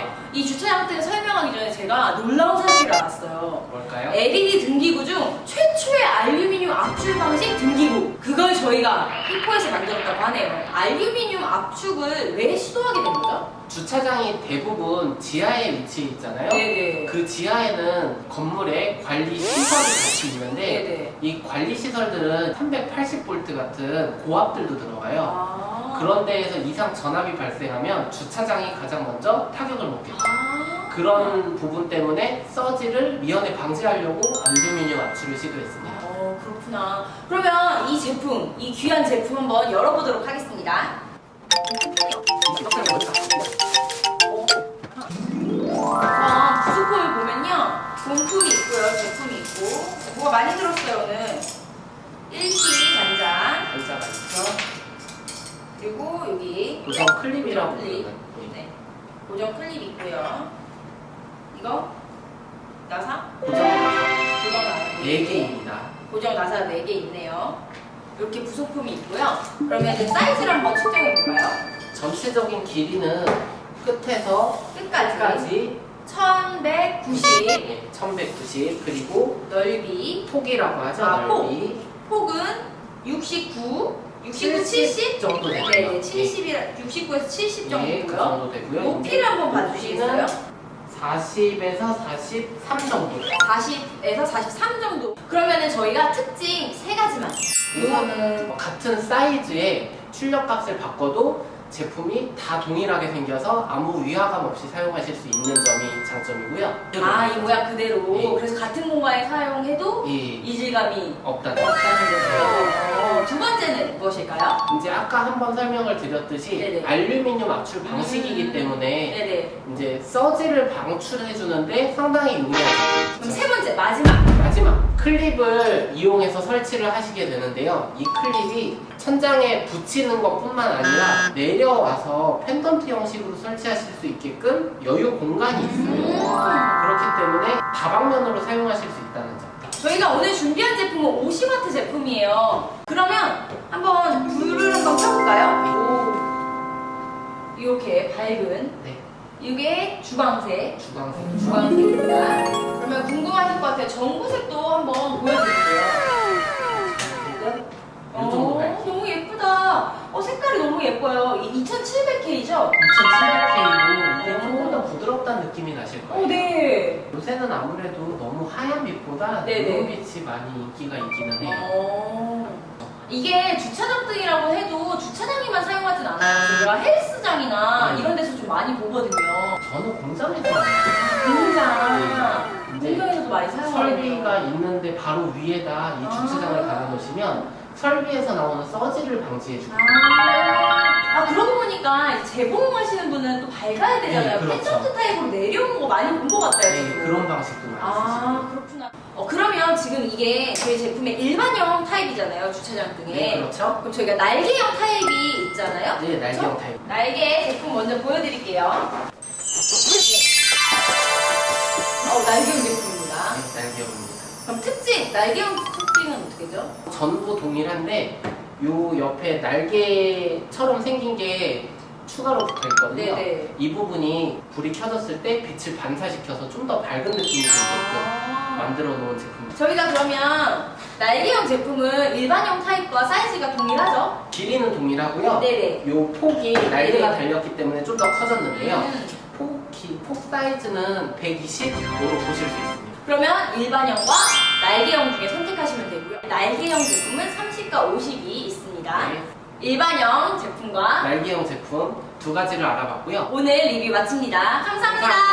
네. 이 주차장 등 설명하기 전에 제가 놀라운 사실을 알았어요. 뭘까요? LED 등기구 중 최초의 알루미늄 압출 방식 등기구. 그걸 저희가 히포에서 만들었다고 하네요. 알루미늄 압축을 왜 시도하게 된 거죠? 주차장이 대부분 지하에 위치해 있잖아요. 네네. 그 지하에는 건물에 관리 시설이 같이 있는데 네네. 이 관리 시설들은 380V 같은 고압들도 들어가요. 아. 그런 데에서 이상 전압이 발생하면 주차장이 가장 먼저 타격을 먹게 돼요. 아. 그런 부분 때문에 서지를 미연에 방지하려고 알루미늄 압출을 시도했습니다. 어, 그렇구나. 그러면 이 제품, 이 귀한 제품 한번 열어보도록 하겠습니다. 아, 부속품을 보면요. 본품이 있고요, 제품이 있고. 뭐가 많이 들었어요, 오늘. 1기 단장, 단자가 있죠. 그리고 여기 고정 클립이라고 클립. 부르는 네. 네. 고정 클립 있고요. 이거 나사? 고정 나사 고정 나사 4개입니다. 고정 나사 4개 있네요. 이렇게 부속품이 있고요. 그러면 이제 사이즈를 한번 측정해 볼까요? 전체적인 길이는 끝에서 끝까지. 끝까지 1190 네, 1190 그리고 넓이 폭이라고 하죠. 아, 폭. 넓이 폭은 69 69, 70 정도 되고요. 네, 70이라 69에서 70 예, 그 정도고요. 정도 되고요. 높이를 한번 봐주시겠어요? 40에서 43 정도. 40에서 43 정도. 그러면은 저희가 특징 세 가지만. 우선은 뭐 같은 사이즈의 출력값을 바꿔도 제품이 다 동일하게 생겨서 아무 위화감 없이 사용하실 수 있는 점이 장점이고요. 아, 이 모양 그대로. 예. 그래서 같은 공간에 사용해도 예, 이질감이 없다는 없다는 거죠. 어, 두 번째는 무엇일까요? 이제 아까 한번 설명을 드렸듯이 네네. 알루미늄 압출 방식이기 음. 때문에 네네. 이제 서지를 방출해 주는데 상당히 제품이죠. 클립을 이용해서 설치를 하시게 되는데요. 이 클립이 천장에 붙이는 것 뿐만 아니라 내려와서 펜던트 형식으로 설치하실 수 있게끔 여유 공간이 있어요. 그렇기 때문에 다방면으로 사용하실 수 있다는 점. 저희가 오늘 준비한 제품은 50와트 제품이에요. 그러면 한번 불을 한번 켜볼까요? 이렇게 밝은 네, 이게 주광색, 주광색. 주광색입니다. 그러면 궁금하실 것 같아요. 전구색도 한번 보여드릴게요. 지금 이 정도 어. 너무 예쁘다. 어, 색깔이 너무 예뻐요. 2700K죠? 2700K로 이게 조금 더 부드럽다는 느낌이 나실 어, 거예요. 네. 요새는 아무래도 너무 하얀 빛보다 네네. 노른빛이 많이 인기가 있기는 해요. 어. 이게 주차장 등이라고 해도 주차장에만 사용하진 않아요. 저희가 헬스장이나 음. 이런 데서 좀 많이 보거든요. 저는 공장에서 공장. 이제 공장에서도 많이 사용하거든요. 설비가 있는데 바로 위에다 이 주차장을 아. 달아놓으시면 설비에서 나오는 서지를 방지해주고 아, 아, 그러고 보니까 이제 재봉하시는 분은 또 밝아야 되잖아요. 네, 그렇죠. 펜던트 타입으로 내려오는 거 많이 본 것 같아요. 네, 저도. 그런 방식도 많이 쓰시고 아, 그렇구나. 어, 그러면 지금 이게 저희 제품의 일반형 타입이잖아요. 주차장 등에. 네, 그렇죠. 그럼 저희가 날개형 타입이 있잖아요. 네, 날개형 타입. 날개 제품 먼저 보여드릴게요. 날개형 특징은 어떻게 죠? 전부 동일한데 요 옆에 날개처럼 생긴 게 추가로 붙어 있거든요. 네네. 이 부분이 불이 켜졌을 때 빛을 반사시켜서 좀 더 밝은 느낌이 들게끔 아. 만들어 놓은 제품입니다. 저희가 그러면 날개형 제품은 일반형 타입과 사이즈가 동일하죠? 길이는 동일하고요. 네네. 요 폭이 날개가 네네. 달렸기 때문에 좀 더 커졌는데요. 음. 폭, 기, 폭 사이즈는 120으로 보실 수 있습니다. 그러면 일반형과 날개형 중에 선택하시면 되고요. 날개형 제품은 30과 50이 있습니다. 네. 일반형 제품과 날개형 제품 두 가지를 알아봤고요. 오늘 리뷰 마칩니다 감사합니다. 감사합니다.